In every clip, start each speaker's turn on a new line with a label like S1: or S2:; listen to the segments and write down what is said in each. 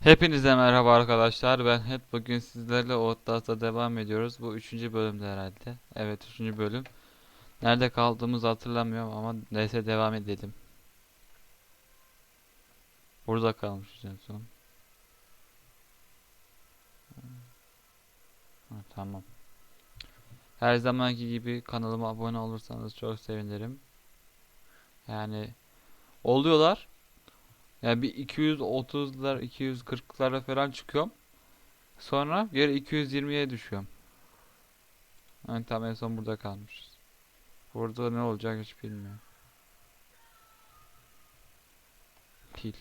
S1: Hepinize merhaba arkadaşlar. Ben hep bugün sizlerle Outlast'a devam ediyoruz. Bu üçüncü bölümde herhalde. Evet üçüncü bölüm. Nerede kaldığımızı hatırlamıyorum ama neyse devam edelim. Burada kalmışız en son. Ha, tamam. Her zamanki gibi kanalıma abone olursanız çok sevinirim. Yani oluyorlar. Yani bir 230'lar 240'lara falan çıkıyorum. Sonra geri 220'ye düşüyorum. Yani tam en son burada kalmışız. Burada ne olacak hiç bilmiyorum. Pil.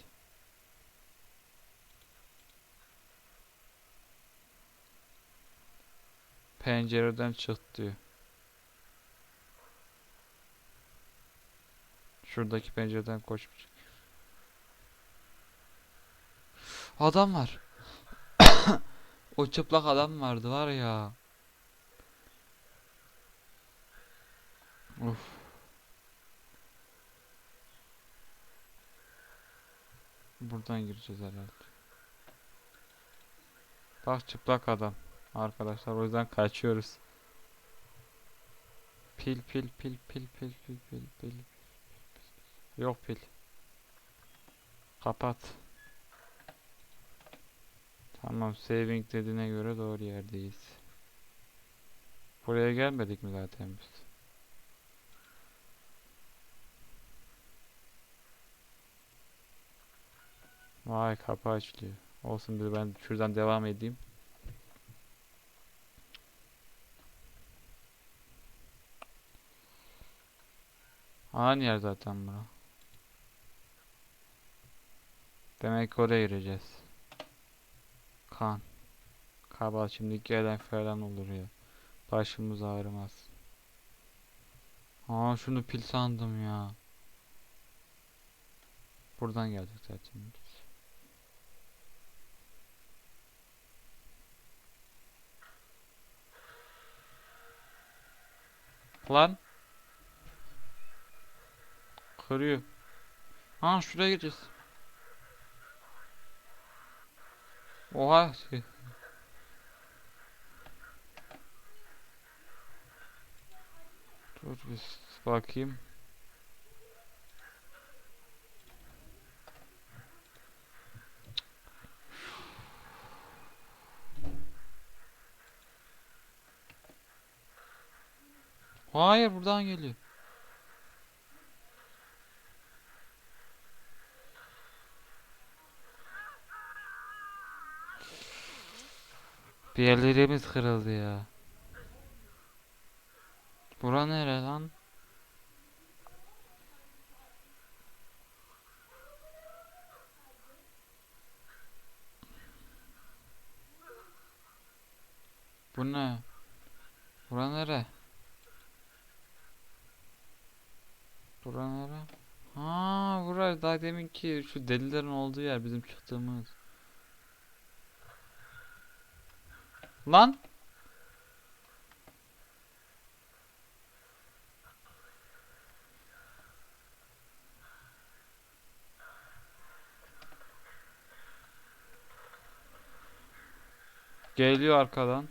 S1: Pencereden çık diyor. Şuradaki pencereden koşmuş. Adam var. O çıplak adam vardı var ya. Of. Buradan gireceğiz herhalde. Bak çıplak adam. Arkadaşlar o yüzden kaçıyoruz. Pil pil pil pil pil pil pil pil. Yok pil. Kapat. Tamam saving dediğine göre doğru yerdeyiz. Buraya gelmedik mi zaten biz? Vay kapı açılıyor. Olsun bir ben şuradan devam edeyim. Aynı yer zaten bura. Demek oraya gireceğiz. Kan. Kabal şimdi gelen falan olur ya. Başımız ağrımaz. Aa şunu pil sandım ya. Buradan geldik zaten. Lan. Kırıyor. Ha şuraya gireceğiz. Oha. Dur bir bakayım. Hayır buradan geliyor. Bir yerlerimiz kırıldı ya. Bura nere lan? Bu ne? Bura nere? Bura nere? Ha, bura daha deminki şu delilerin olduğu yer bizim çıktığımız. Lan! Geliyor arkadan.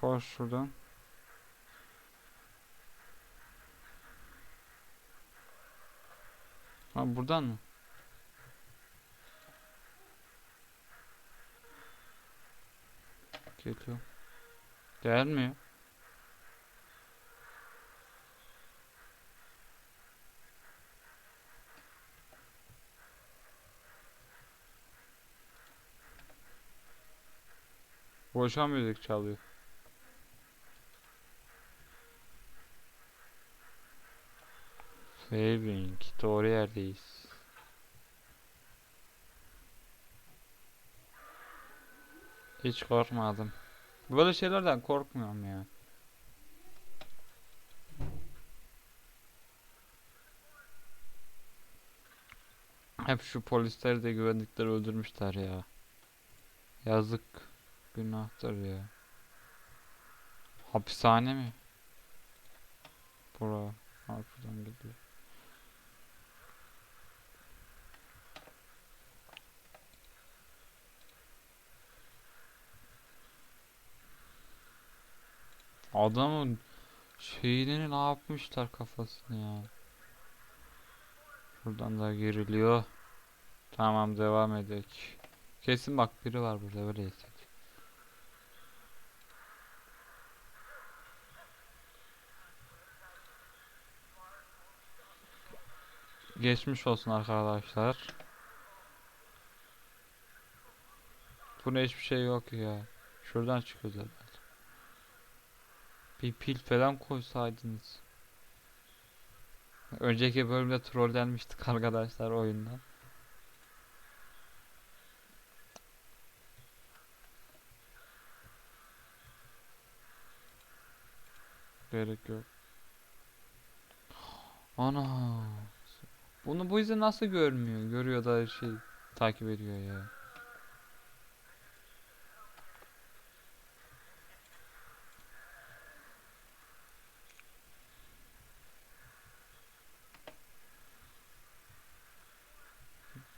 S1: Koş şuradan. Ha buradan mı? Geliyor. Gelmiyor. Boşa müzik çalıyor. Saving. Doğru yerdeyiz. Hiç korkmadım. Böyle şeylerden korkmuyorum ya. Hep şu polisleri de güvenlikleri öldürmüşler ya. Yazık. Günahtır ya. Hapishane mi? Bura. Ha şuradan gidiyor. Adamın şeyini ne yapmışlar kafasını ya. Buradan da giriliyor. Tamam devam edek. Kesin bak biri var burada öyleyse. Geçmiş olsun arkadaşlar. Buna hiçbir şey yok ya. Şuradan herhalde. Bir pil falan koysaydınız. Önceki bölümde trollenmiştik arkadaşlar oyundan. Gerek yok. Ana. Bunu bu yüzden nasıl görmüyor? Görüyor da şey takip ediyor ya.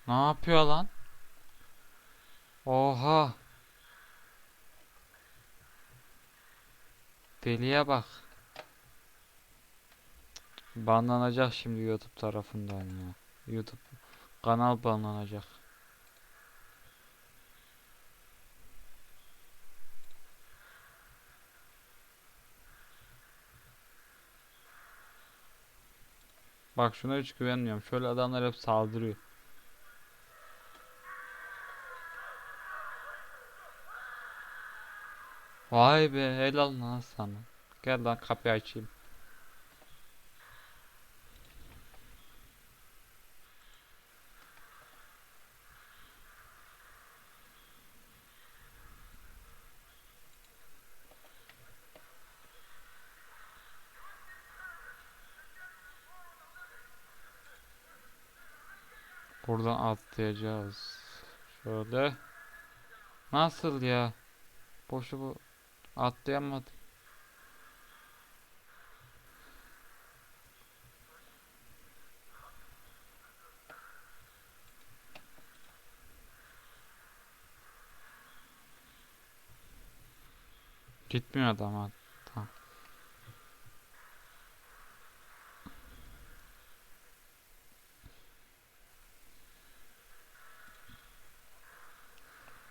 S1: Ne yapıyor lan? Oha. Deliye bak. Banlanacak şimdi YouTube tarafından ya. YouTube kanal banlanacak. Bak şuna hiç güvenmiyorum. Şöyle adamlar hep saldırıyor. Vay be helal lan sana. Gel lan kapıyı açayım. Buradan atlayacağız. Şöyle. Nasıl ya? Boşu bu atlayamadım. Gitmiyor adam ha. Tamam.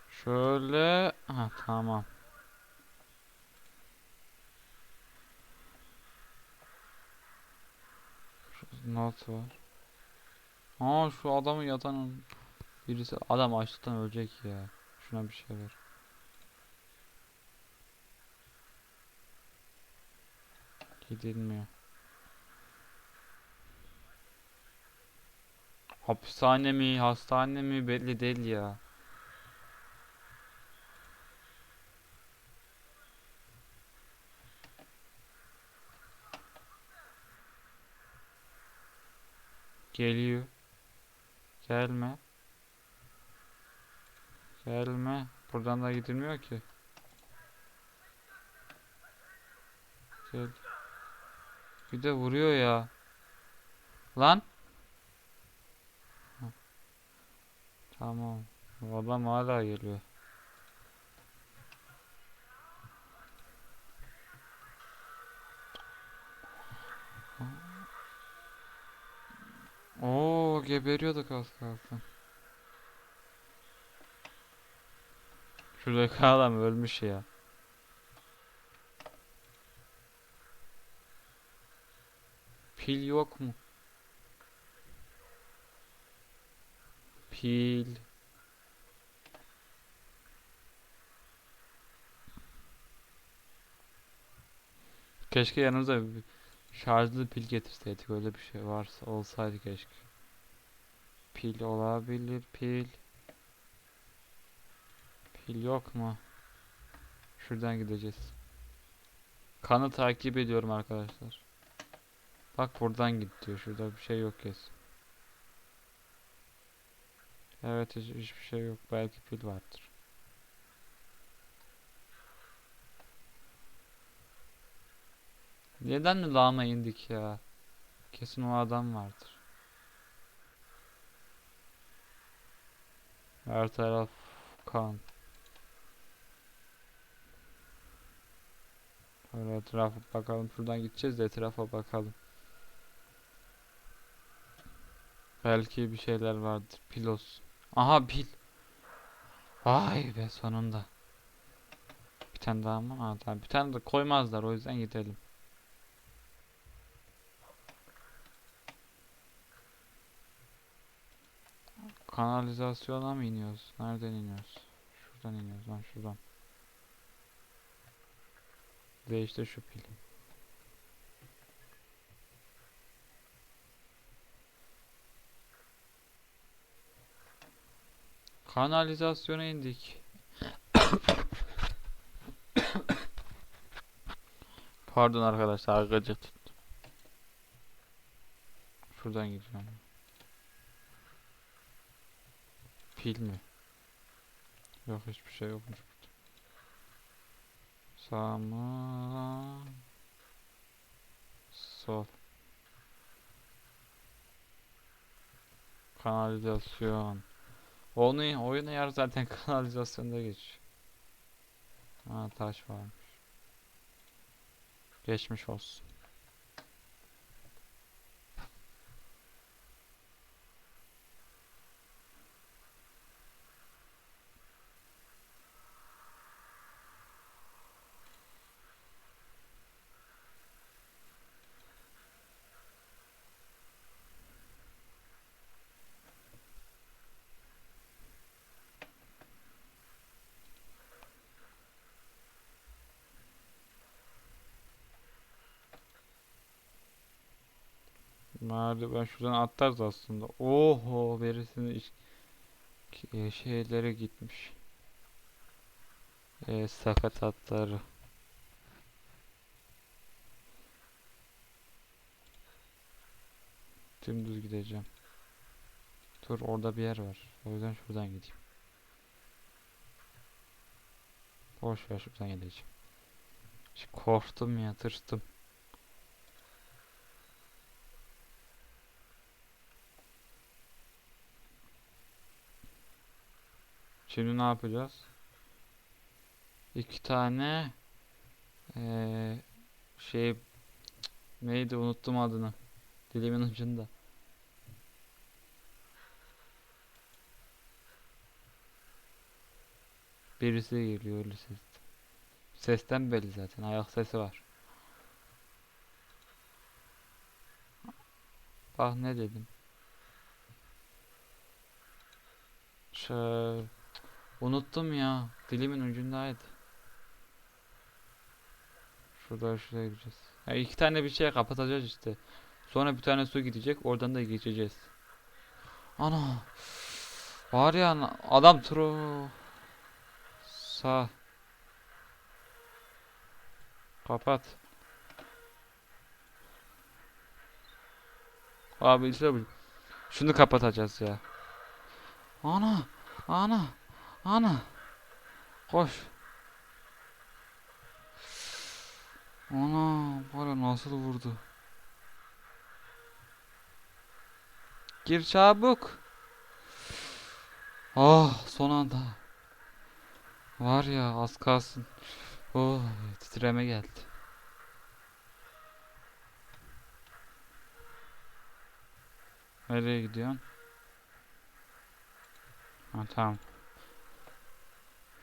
S1: Şöyle ha tamam. Şu not var. Aa şu adamın yatan birisi adam açlıktan ölecek ya. Şuna bir şey ver. Gidilmiyor. Hapishane mi, hastane mi belli değil ya. Geliyor. Gelme. Gelme. Buradan da gidilmiyor ki. Gel. Bir de vuruyor ya. Lan. Tamam. Bu Adam hala geliyor. Oo geberiyorduk az kalsın. Şuradaki adam ölmüş ya. Pil yok mu? Pil. Keşke yanımıza şarjlı pil getirseydik. Öyle bir şey varsa olsaydı keşke. Pil olabilir pil. Pil yok mu? Şuradan gideceğiz. Kanı takip ediyorum arkadaşlar. Bak buradan git diyor. Şurada bir şey yok kesin. Evet hiç, hiçbir şey yok. Belki pil vardır. Neden mi lağma indik ya? Kesin o adam vardır. Her taraf kan. Şöyle etrafa bakalım. Şuradan gideceğiz de etrafa bakalım. Belki bir şeyler vardır. Pilos. Aha pil. Vay be sonunda. Bir tane daha mı? Aa, tamam. Bir tane de koymazlar o yüzden gidelim. Kanalizasyona mı iniyoruz? Nereden iniyoruz? Şuradan iniyoruz lan şuradan. Değiştir şu pili. Kanalizasyona indik. Pardon arkadaşlar gıcık tuttum. Şuradan gideceğim. Pil mi? Yok hiçbir şey yokmuş burada. Sağ mı? Sol. Kanalizasyon. Onu oyunu yer zaten kanalizasyonda geçiyor. Ha taş varmış. Geçmiş olsun. Merdiven şuradan atlarız aslında. Oho ki- e, şeylere gitmiş. E, sakat atları. Dümdüz gideceğim. Dur orada bir yer var. O yüzden şuradan gideyim. Boş ver şuradan gideceğim. Korktum ya tırstım. Şimdi ne yapacağız? İki tane eee şey neydi unuttum adını. Dilimin ucunda. Birisi geliyor öyle ses. Sesten belli zaten. Ayak sesi var. Bak ne dedim. Şöyle Unuttum ya. Dilimin ucundaydı. Şurada şuraya gideceğiz. Ya iki tane bir şey kapatacağız işte. Sonra bir tane su gidecek. Oradan da geçeceğiz. Ana. Var ya adam tro. Sağ. Kapat. Abi işte bu. Şunu kapatacağız ya. Ana. Ana. Ana. Koş. Ana. Var ya nasıl vurdu. Gir çabuk. Ah son anda. Var ya az kalsın. Oh titreme geldi. Nereye gidiyorsun? Ha tamam.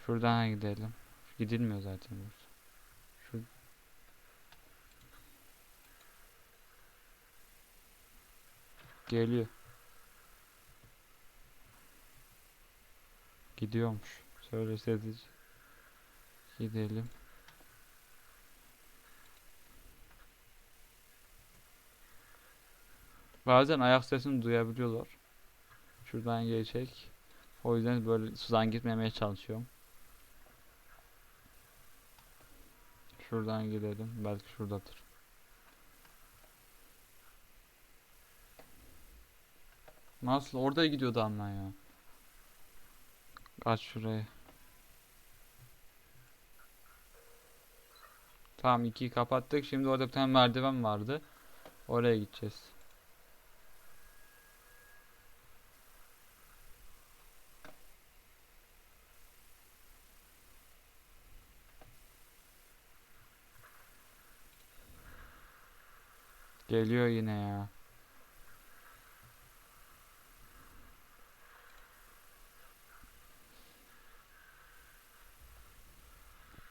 S1: Şuradan gidelim. Gidilmiyor zaten burada. Şu geliyor. Gidiyormuş. Söyleseydi. Gidelim. Bazen ayak sesini duyabiliyorlar. Şuradan geçecek. O yüzden böyle sudan gitmemeye çalışıyorum. Şuradan gidelim. Belki şuradadır. Nasıl? Orada gidiyordu ama ya. Kaç şuraya. Tamam ikiyi kapattık. Şimdi orada bir tane merdiven vardı. Oraya gideceğiz. Geliyor yine ya.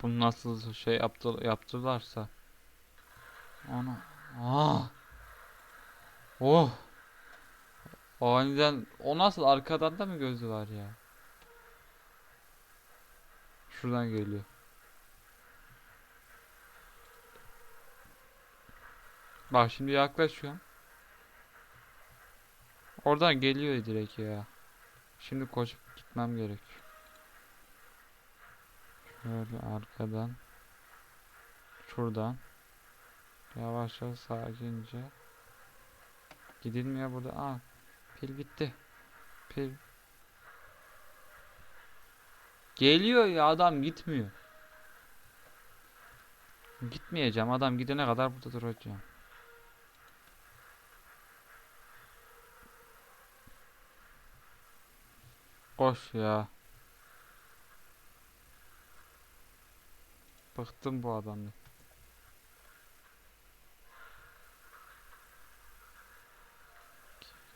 S1: Bunu nasıl şey yaptı, yaptılarsa. Ana. Ah. Oh. Aniden o nasıl arkadan da mı gözü var ya? Şuradan geliyor. Bak şimdi yaklaşıyorum. Oradan geliyor direkt ya. Şimdi koşup gitmem gerek. Şöyle arkadan. Şuradan. Yavaşça sakince. Gidilmiyor burada. Aa, pil bitti. Pil. Geliyor ya adam gitmiyor. Gitmeyeceğim. Adam gidene kadar burada duracağım. Koş ya. Bıktım bu adamdan.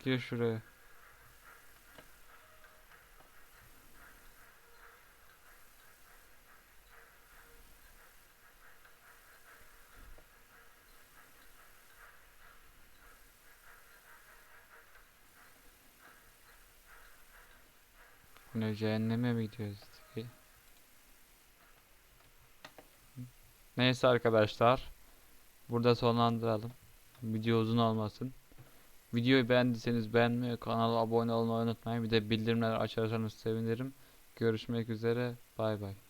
S1: Gir şuraya. Ne cehenneme mi gidiyoruz? Neyse arkadaşlar. Burada sonlandıralım. Video uzun olmasın. Videoyu beğendiyseniz beğenmeyi, kanala abone olmayı unutmayın. Bir de bildirimleri açarsanız sevinirim. Görüşmek üzere. Bay bay.